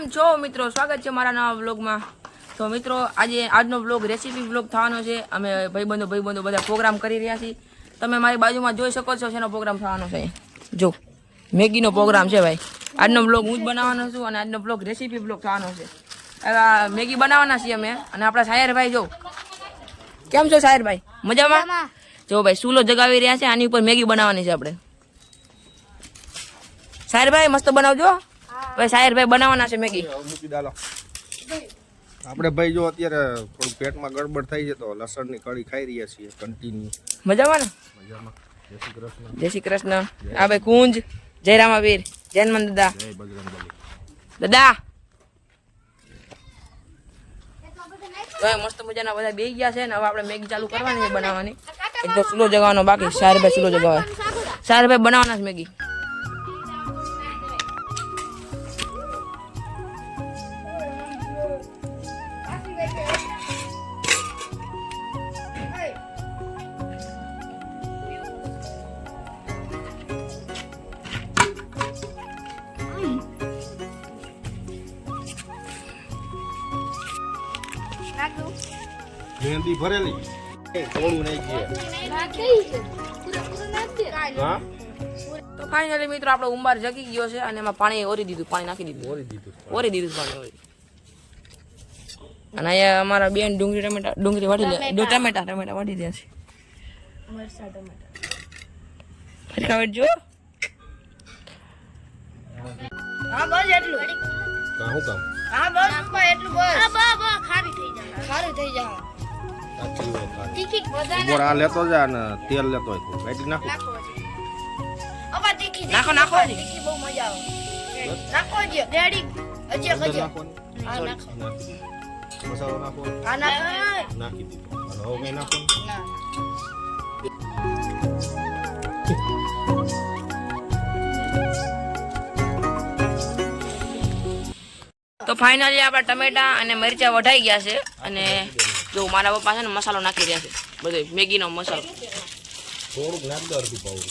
કેમ છો મિત્રો સ્વાગત છે મારા નવા વ્લોગમાં. તો મિત્રો આજે આજનો વ્લોગ રેસીપી વ્લોગ થવાનો છે. અમે ભાઈબંધો ભાઈબંધો બધા પ્રોગ્રામ કરી રહ્યા છીએ. તમે મારી બાજુમાં જોઈ શકો છો શેનો પ્રોગ્રામ થવાનો છે. જો મેગીનો પ્રોગ્રામ છે ભાઈ. આજનો વ્લોગ હું જ બનાવવાનો છું અને આજનો વ્લોગ રેસીપી વ્લોગ થવાનો છે. મેગી બનાવવાના છીએ અમે અને આપણા સાયરભાઈ જો. કેમ છો સાયરભાઈ? મજામાં? જો ભાઈ સૂલો જગાવી રહ્યા છે આની ઉપર મેગી બનાવવાની છે આપણે. સાયરભાઈ મસ્ત બનાવજો. ભાઈ સાયરભાઈ બનાવવાના છે મેગી. મૂકી દાલો. આપણે ભાઈ જો અત્યારે થોડું પેટમાં ગડબડ થઈ છે તો લસણની કઢી ખાઈ રહ્યા છીએ કન્ટિન્યુ મજામાં ને? મજામાં. જય શ્રી કૃષ્ણ. જય શ્રી કૃષ્ણ. આ ભાઈ કુંજ જય રામાવીર જૈનમન દાદા. જય બજરંગબલી દાદા. મસ્ત મજાના બધા બે ગયા છે ને હવે આપણે મેગી ચાલુ કરવાની છે બનાવવાની. એક તો ચૂલો જગાવવાનો બાકી સારભાઈ ચૂલો જગાવે. સારભાઈ બનાવવાના છે મેગી. મહેંદી ભરેલી. થોડું તો ફાઇનલી મિત્રો આપણો ઉંબાર જગી ગયો છે અને એમાં પાણી ઓરી દીધું પાણી નાખી દીધું. ઓરી દીધું ઓરી દીધું પાણી ઓરી. અને અહીંયા અમારા બેન ડુંગળી ટમેટા ડુંગળી વાટી લે. ડુ ટમેટા ટમેટા વાટી દે છે. ફરકા જો. હા. બસ એટલું. કાં હું હા બસ. એટલું બસ. ખારી થઈ જાય. ઉપર આ લેતો જા ને તેલ લેતો હોય કાઢી નાખું. નાખો નાખો, બહુ મજા આવે. નાખો જે ડેડી નાખી દીધું. મસાલો નાખો નાખી. દીધું. હવે નાખો ના. તો ફાઇનલી આપણા ટમેટા અને મરચા વઢાઈ ગયા છે અને જો મારા પપ્પા છે ને મસાલો નાખી રહ્યા છે. બધો મેગીનો મસાલો. થોડુંક નાખ દો અડધું પાઉં.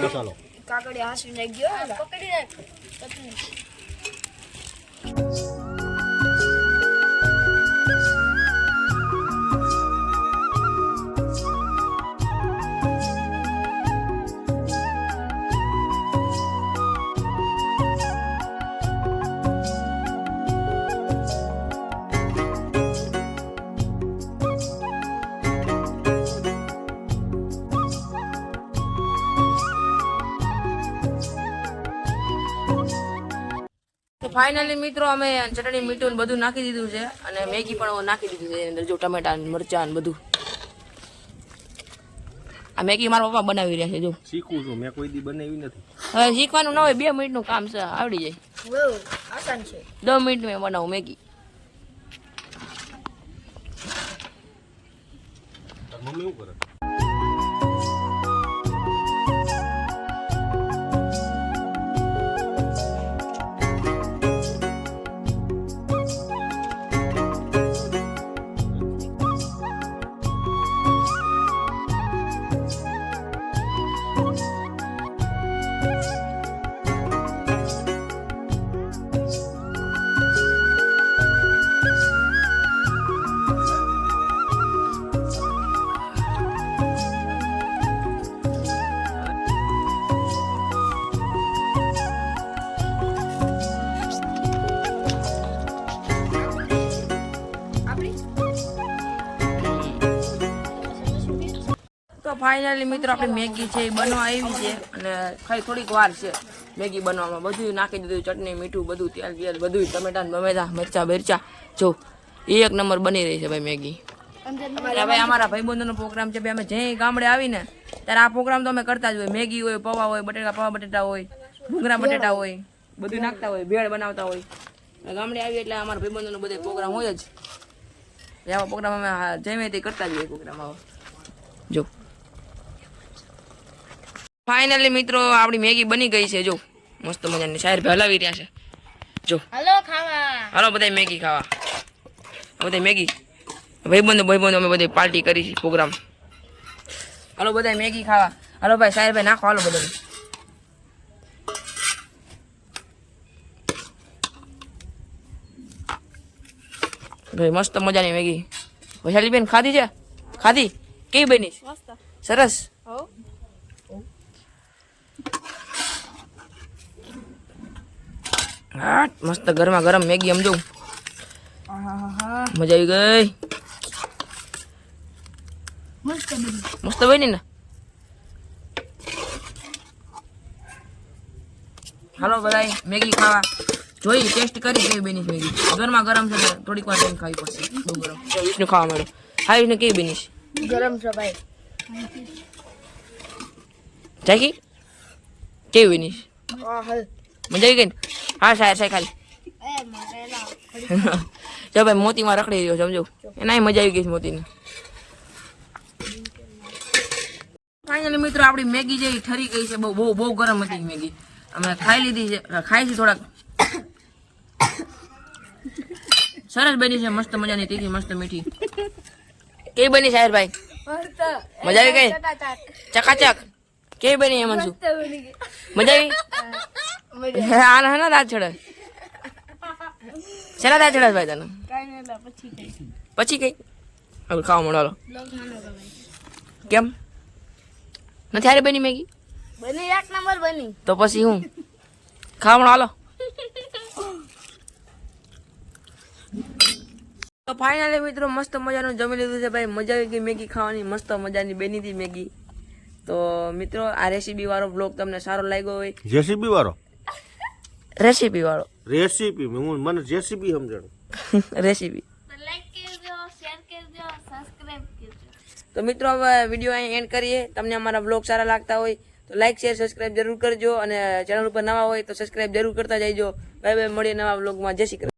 મસાલો. કાકડી હાસી નાખ ગયો પકડી ફાઇનલી મિત્રો અમે ચટણી મીઠું ને બધું નાખી દીધું છે. અને મેગી પણ નાખી દીધું છે. અંદર જો ટમેટા ને મરચા ને બધું. આ મેગી મારા પપ્પા બનાવી રહ્યા છે જો. શીખું છું. મેં કોઈ દી બનાવી નથી. હવે શીખવાનું ના હોય બે મિનિટનું કામ છે આવડી જાય. આસાન છે. દસ મિનિટ મેં બનાવું મેગી. મમ્મી શું કરે? ફાઇનલી મિત્રો, આપણી મેગી છે એ બનવા આવી છે, અને ખાલી થોડીક વાર છે મેગી બનવામાં. બધું નાખી દીધું, ચટણી, મીઠું, બધું, તેલ તેલ બધું ટમેટા બમેટા, મરચા, બરચા. જો એક નંબર બની રહી છે ભાઈ મેગી. ભાઈ અમારા ભાઈબંધોનો પ્રોગ્રામ છે ભાઈ, અમે જે ગામડે આવીને, ત્યારે આ પ્રોગ્રામ તો અમે કરતા જ હોય. મેગી હોય, પૌવા હોય, બટેટા, પૌવા બટેટા હોય ભૂંગરા બટેટા હોય બધું નાખતા હોય, ભેળ બનાવતા હોય. ગામડે આવી એટલે અમારા ભાઈબંધોનો બધો પ્રોગ્રામ હોય જ. એવા પ્રોગ્રામ અમે જેમે તે કરતા જ હોય પ્રોગ્રામ આવો. જો. ફાઇનલી મિત્રો આપણી મેગી બની ગઈ છે જો. મસ્ત મજાની સાહેબ હલાવી રહ્યા છે. જો. હલો ખાવા. હલો બધા મેગી ખાવા. બધા મેગી. ભાઈબંધો ભાઈબંધો અમે બધી પાર્ટી કરી છે પ્રોગ્રામ. હલો બધા મેગી ખાવા. હલો ભાઈ સાહેબ ભાઈ નાખો હલો બધા ભાઈ મસ્ત મજાની મેગી. વૈશાલીબેન ખાધી છે? ખાધી? કેવી બની સરસ? હો મસ્ત ગરમા ગરમ મેગી આમ જોઉં મજા આવી ગઈ. મસ્ત બની ને. હાલો બધા મેગી ખાવા. જોઈ ટેસ્ટ કરી કેવી બની મેગી. ગરમા ગરમ છે થોડીક વાર ટાઈમ ખાવી પડશે. બહુ ગરમ. વિષ્ણુ ખાવા મળ્યો હા વિષ્ણુ કેવી બની છે ગરમ છે ભાઈ. જાકી કેવી બની છે મજા આવી ગઈ ને? હા સાહેબ સાહેબ ખાલી. જો ભાઈ મોતીમાં રખડી રહ્યો સમજો. એનાય મજા આવી ગઈ છે મોતીની. ફાઇનલી મિત્રો આપણી મેગી જે ઈ ઠરી ગઈ છે બહુ બહુ બહુ ગરમ હતી મેગી. અમે ખાઈ લીધી છે ખાઈ છે થોડાક. સરસ બની છે મસ્ત મજાની તીખી મસ્ત મીઠી. કે બની સાહેબ ભાઈ? મજા આવી ગઈ? ચકાચક. કેવી બની એમાં શું મજા આવી? આના હે દાંત ચડે શેના દાંત ચડે ભાઈ તને? પછી કઈ પછી કઈ? હવે ખાવા મળો હાલો. કેમ? નથી હારી બની મેગી? બની એક નંબર બની. તો પછી હું? ખાવણો હાલો. તો ફાઇનલી મિત્રો મસ્ત મજાનું જમી લીધું છે ભાઈ. મજા આવી ગઈ મેગી ખાવાની મસ્ત મજાની બની હતી મેગી. તો મિત્રો આ રેસીપી વાળો બ્લોગ તમને સારો લાગ્યો હોય. રેસીપી વાળો? રેસીપી વાળો. રેસીપી હું મને રેસીપી સમજણ. રેસીપી. તો લાઈક કરજો શેર કરજો સબસ્ક્રાઇબ કરજો. તો મિત્રો હવે વીડિયો અહીં એન્ડ કરીએ. તમને અમારા બ્લોગ સારા લાગતા હોય તો લાઈક શેર સબસ્ક્રાઇબ જરૂર કરજો. અને ચેનલ ઉપર નવા હોય તો સબસ્ક્રાઈબ જરૂર કરતા જઈજો બાય બાય મળીએ નવા બ્લોગમાં જય શ્રી કૃષ્ણ.